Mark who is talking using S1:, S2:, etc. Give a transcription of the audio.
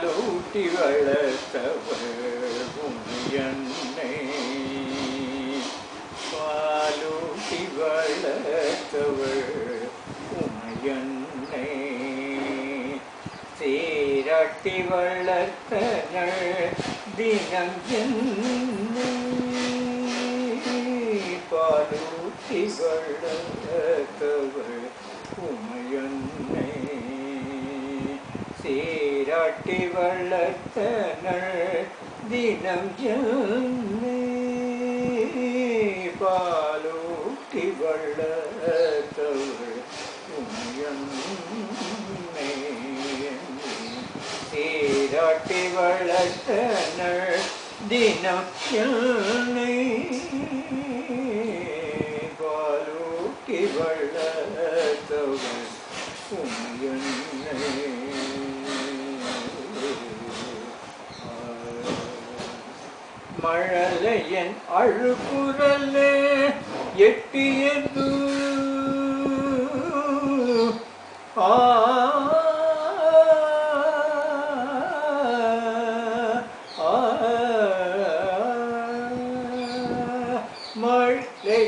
S1: பாலூட்டி வளர்த்தவள் உமையன்னை பாலூட்டி வளர்த்தவள் உமையன்னை சீராட்டி வளர்த்தனள் தினம் என்னை பாலூட்டி வளர்த்தவள் உமையன்னை சீ சீராட்டி வளர்த்தனள் தினம் ஜன்னே பாலூட்டி வளர்த்தவள் உமையன்னை சீராட்டி வளர்த்தனள் தினம் ஜன்னே பாலூட்டி வளர்த்தவள் உமையன்னை மழலையன் அழுகுரலே எட்டியது ஆ. மழை